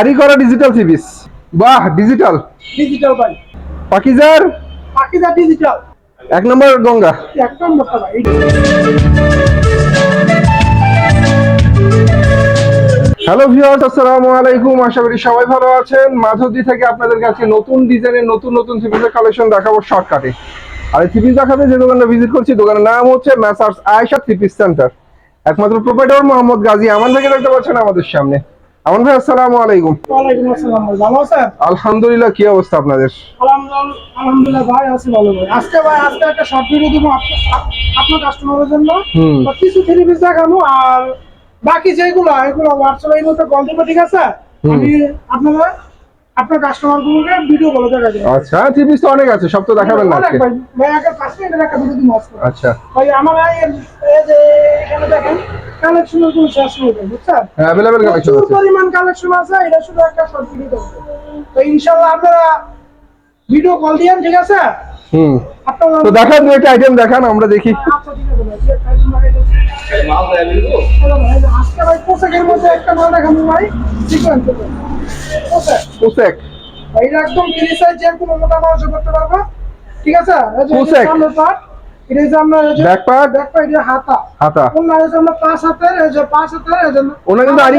আরি করা digital piece বাহ ডিজিটাল ডিজিটাল ভাই। পাকিজার? পাকিজা ডিজিটাল এক নম্বর গঙ্গা। এক নম্বরটা ভাই। হ্যালো ভিউয়ার্স আসসালামু আলাইকুম। আশা করি সবাই ভালো আছেন। মাধবদি থেকে আপনাদের কাছে নতুন ডিজাইনের নতুন নতুন থ্রিপিসের কালেকশন দেখাবো শর্টকাটে আর এই থ্রিপিস দেখাতে যে দোকানটা ভিজিট করছি দোকানের নাম হচ্ছে messrs Ayesha three piece centre একমাত্র প্রোপাইটার মোহাম্মদ গাজী আমান থেকে দেখতে পাচ্ছেন আমাদের সামনে। আমান ভাই আসসালামু আলাইকুম। ওয়ালাইকুম আসসালাম ভালো আছেন? আলহামদুলিল্লাহ কি অবস্থা আপনাদের? আলহামদুলিল্লাহ আলহামদুলিল্লাহ ভাই আছি ভালো ভাই। আজকে ভাই আজকে একটা শর্ট ভিডিও দিব আপনার কাস্টমারের জন্য। হুম। কিছু থ্রি পিস দেখানো আর বাকি যেগুলো এগুলো হোয়াটসঅ্যাপে এগুলো কল দিবে ঠিক আছে। আমি আপনারা আপনার কাস্টমার গুলোকে ভিডিও বলে দেখা আচ্ছা তো অনেক আছে সব তো দেখাবেন না আজকে। ভাই আগে পাঁচ মিনিটের একটা ভিডিও দিন আচ্ছা। ভাই আমার এই যে এখানে দেখেন কালেকশনের কোনো শেষ নেই বুঝছেন? হ্যাঁ अवेलेबल কালেকশন আছে। পরিমাণ কালেকশন আছে এটা শুধু একটা শর্ট ভিডিও তো ইনশাআল্লাহ আপনারা ভিডিও কল দিয়েন ঠিক আছে? হুম। তো দেখান দু একটা আইটেম দেখান, আমরা দেখি। পোশাক। করতে পাঁচ যে পাঁচ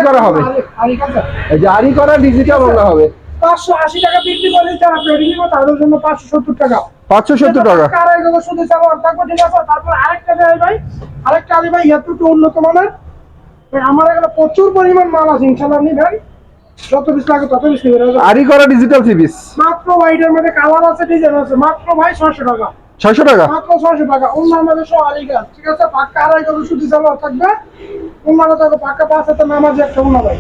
করা হবে। এই যে করা ডিজিটাল হবে। পাঁচশো আশি টাকা বিক্রি করে যারা পেডি নিবে তাদের জন্য পাঁচশো সত্তর টাকা। পাঁচশো সত্তর টাকা। আড়াই গেলে শুধু থাকবে ঠিক আছে তারপর আরেকটা দেয় ভাই আরেকটা আলি ভাই এত একটু উন্নত মানের। আমার এখানে প্রচুর পরিমাণ মাল আছে ইনশাল্লাহ নিবেন যত পিস লাগে তত পিস নিবেন আরি করা ডিজিটাল থ্রি পিস মাত্র হোয়াইটের মধ্যে কালার আছে ডিজাইন আছে মাত্র ভাই ছয়শো টাকা। ছয়শো টাকা? মাত্র ছয়শো টাকা। অন্যান্য দেশে আলি গাছ ঠিক আছে? পাক্কা আড়াই গেলে শুধু চালান থাকবে অন্যান্য থাকবে পাক্কা পাঁচ হাতে নামাজি একটা অন্য ভাই।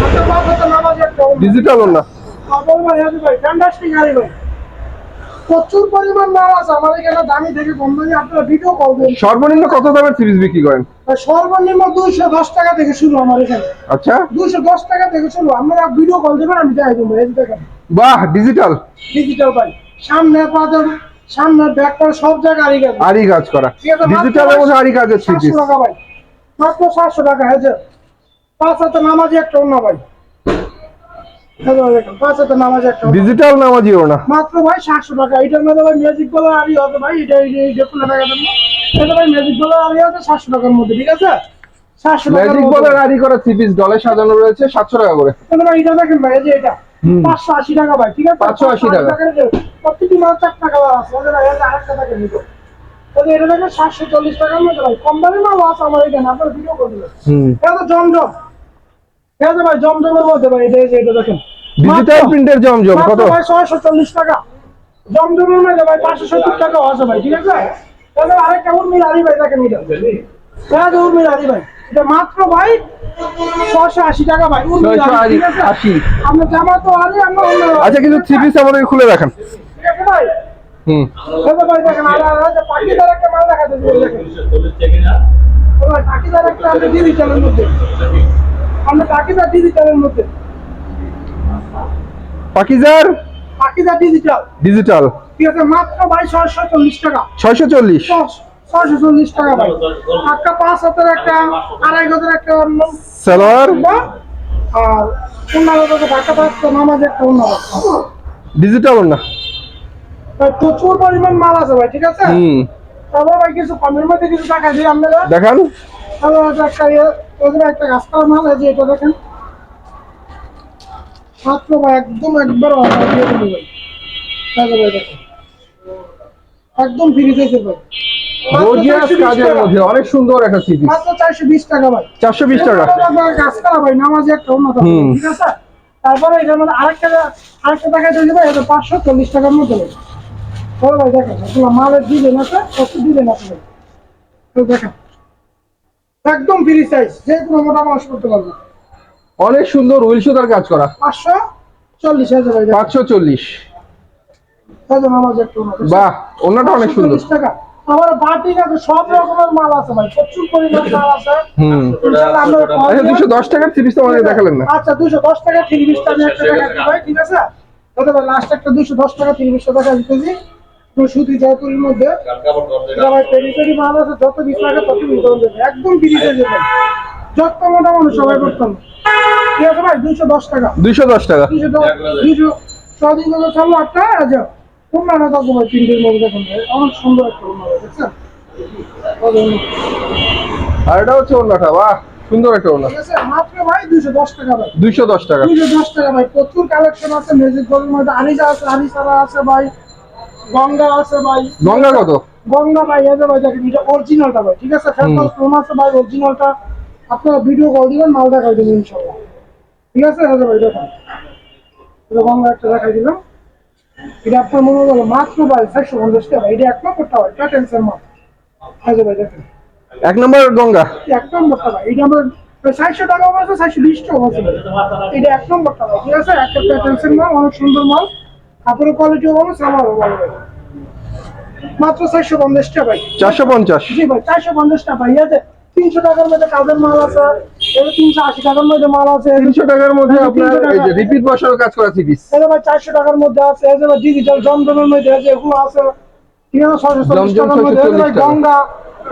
পাক্কা পাঁচ হাতে নামাজি একটা ডিজিটাল ওনা খবর ভাই ভাই ফ্যান্টাস্টিক ভাই। প্রচুর পরিমাণ মাল আছে আমার এখানে দামি থেকে কম দামি আপনারা ভিডিও কল দেন সর্বনিম্ন কত দামের পিস বিক্রি করেন? সর্বনিম্ন দুইশো দশ টাকা থেকে শুরু আমার এখানে। আচ্ছা। দুইশো দশ টাকা থেকে শুরু। আপনারা ভিডিও কল দেবেন আমি দেখাই দেবো এই দেখেন। বাহ ডিজিটাল ডিজিটাল ভাই। সামনে পাঁচের সামনে ব্যাক করে সব জায়গায় আড়ি গেছে। আরি কাজ করা। ডিজিটাল এবং আরি কাজের ভাই। মাত্র সাতশো টাকা হয়েছে পাঁচ হাতে নামাজি একটা অন্য ভাই এই যে দেখেন, পাঁচ হাতে নামাজি একটা ওড়না। ডিজিটাল নামাজি ওনা মাত্র ভাই সাতশো টাকা। এটার মধ্যে ভাই ম্যাজিক বলার আরি হবে ভাই। এটা এই যে এই টাকা দেবো এটা ভাই ম্যাজিক বলার আরি হবে সাতশো টাকার মধ্যে ঠিক আছে? ম্যাজিক বলের আরি করা থ্রি পিস ডলে সাজানো রয়েছে সাতশো টাকা করে। এটা ভাই এটা দেখেন ভাই যে এটা। পাঁচশো আশি টাকা ভাই ঠিক আছে? 580 টাকা। যে প্রত্যেকটি মাল চার টাকা আছে। আরেকটা টাকা নিত এটা দেখেন সাতশো চল্লিশ টাকার মধ্যে ভাই। কম দামি মাল আছে আমার এখানে আপনার ভিডিও করে দেবেন। এটা তো জমজম। এটা তো ভাই জমজমের মধ্যে ভাই এটা এটা দেখেন। ডিজিটাল প্রিন্টের জমজম কত? ভাই ছয়শো চল্লিশ টাকা। জমজমের মধ্যে ভাই পাঁচশো সত্তর টাকা আছে ভাই ঠিক আছে? তাহলে আরেকটা উর্মিল আলী ভাই দেখেন এটা হ্যাঁ উর্মিল আলী ভাই? এটা মাত্র ভাই ছয়শো আশি টাকা ভাই উর্মিল ছয়শো আলী, আশি ঠিক আছে? আশি। আমরা জামা তো আলী আমরা আচ্ছা কিছু থ্রি পিস আমাদের খুলে রাখেন ঠিক আছে ভাই? হুম। ভাই দেখেন আর আর একটা মাল দেখা যাচ্ছে দেখেন। পাখিদার একটা আমরা ডিজিটালের মধ্যে। আমরা পাখিদার ডিজিটালের মধ্যে। পাকিজার? ডিজিটাল ডিজিটাল ঠিক আছে মাত্র ভাই ছয়শো চল্লিশ টাকা। ছয়শো চল্লিশ। ছয়শো চল্লিশ টাকা ভাই। একটা পাঁচ হাতের একটা আড়াই হাজার একটা অন্য। সালোয়ার? বা, আর পাঁচ নামাজ একটা অন্য ডিজিটাল ভাই প্রচুর পরিমাণ মাল আছে ভাই ঠিক আছে? হুম। তবে ভাই কিছু কমের মধ্যে কিছু টাকা দিই আপনারা দেখান। তাহলে এটা একটা ইয়ে, ওদের একটা গাছপালা মাল আছে এটা দেখেন মাত্র ভাই একদম একবার অর্ডার দিয়ে দেবো ভাই তাহলে ভাই দেখেন একদম ফ্রি দিয়েছে ভাই। গর্জিয়াস কাজের মধ্যে অনেক সুন্দর একটা থ্রি মাত্র চারশো বিশ টাকা ভাই। চারশো বিশ টাকা। গাছপালা ভাই নামাজি একটা উন্নত ঠিক আছে? তারপরে এটার মধ্যে আরেকটা আরেকটা টাকা দিয়ে দেবো এটা পাঁচশো চল্লিশ টাকার মধ্যে ভাই। দেখেন মালের ডিজাইন আছে কত ডিজাইন আছে ভাই। দেখেন একদম ফ্রি সাইজ যে কোনো মোটা মানুষ করতে পারবে। অনেক সুন্দর উইল সুতার কাজ করা। পাঁচশো চল্লিশ হাজার পাঁচশো চল্লিশ। বাহ ওনাটা অনেক সুন্দর। 540 টাকা। আমার বাটিক আছে সব রকমের মাল আছে ভাই প্রচুর পরিমাণ মাল আছে। আচ্ছা দিবেন। দুশো দশ টাকার থ্রি পিস আমাদের দেখালেন না। আচ্ছা দুশো দশ টাকা থ্রি বিশটা আমি একটা টাকা দিই ভাই ঠিক আছে? দাদা লাস্ট একটা দুশো দশ টাকা থ্রি টাকা দিতেছি তো সুতি জয়পুরের মধ্যে পেরি মাল আছে যত বিশ লাগে তত দেবে। একদম যত মোটা মানুষ সবাই করতাম। ঠিক আছে ভাই? দুইশো দশ টাকা। দুইশো দশ টাকা। দুইশো দশ দুইশো ছদিন করে চলো আটটা আচ্ছা তোমরা না থাকব ভাই তিনটের মধ্যে দেখুন অনেক সুন্দর একটা দেখছেন আর এটা হচ্ছে ওনাটা বাহ সুন্দর একটা ওনা মাত্র ভাই দুইশো দশ টাকা ভাই। দুইশো দশ টাকা। দুইশো দশ টাকা ভাই। প্রচুর কালেকশন আছে ম্যাজিক মধ্যে আনিসা আছে আনিসারা আছে ভাই। গঙ্গা আছে ভাই। গঙ্গা কত? গঙ্গা ভাই যে ভাই দেখেন এটা অরিজিনালটা ভাই ঠিক আছে? ফেরদৌস ফোন আছে ভাই অরিজিনালটা আপনারা ভিডিও কল দিবেন মাল দেখাই দেবেন ইনশাল্লাহ। ঠিক আছে? এই ভাই দেখেন। এটা গঙ্গা একটা দেখাই দিলাম। এটা আপনার মনে হলো মাত্র ভাই চারশো পঞ্চাশ টাকা এটা এক নম্বরটা ভাই প্যাটেন্সের মাল। এই ভাই দেখেন। এক নম্বর গঙ্গা? এক নম্বরটা ভাই এটা আমরা চারশো টাকা আছে চারশো বিশ টাকা আছে এটা এক নম্বরটা ভাই ঠিক আছে? একটা প্যাটেন্সের মাল অনেক সুন্দর মাল। কাপড়ের কোয়ালিটিও ভালো সামারও ভালো মাত্র চারশো পঞ্চাশ টাকা চারশো পঞ্চাশ জি ভাই চারশো পঞ্চাশ টাকা আছে তিনশো টাকার মধ্যে কাজের মাল আছে তিনশো আশি টাকার মধ্যে মাল আছে তিনশো টাকার মধ্যে আপনার এই যে রিপিট বসার কাজ করা থ্রি পিস ভাই চারশো টাকার মধ্যে আছে এই যে ডিজিটাল জমজমের মধ্যে আছে এগুলো আছে ঠিক আছে ছয়শো চল্লিশ টাকার মধ্যে এই যে 640 ভাই টাকা। গঙ্গা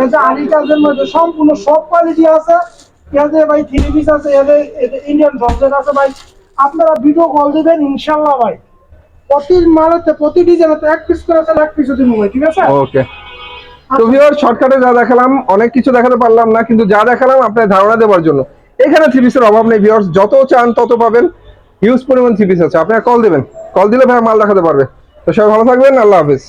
এই যে আলি চার্জের মধ্যে সম্পূর্ণ সব কোয়ালিটি আছে ভাই থ্রি পিস আছে ইন্ডিয়ান জমজেট আছে ভাই আপনারা ভিডিও কল দিবেন ইনশাল্লাহ ভাই প্রতি মালেতে প্রতি ডিজাইনে এক পিস করে এক পিস হচ্ছে ভাই ঠিক আছে? ওকে তো ভিউয়ার শর্টকাটে যা দেখালাম অনেক কিছু দেখাতে পারলাম না কিন্তু যা দেখালাম আপনার ধারণা দেওয়ার জন্য। এখানে থ্রি পিসের অভাব নেই ভিউয়ার্স যত চান তত পাবেন। হিউজ পরিমাণ থ্রি পিস আছে। আপনারা কল দেবেন। কল দিলে ভাই মাল দেখাতে পারবে। তো সবাই ভালো থাকবেন আল্লাহ হাফিজ।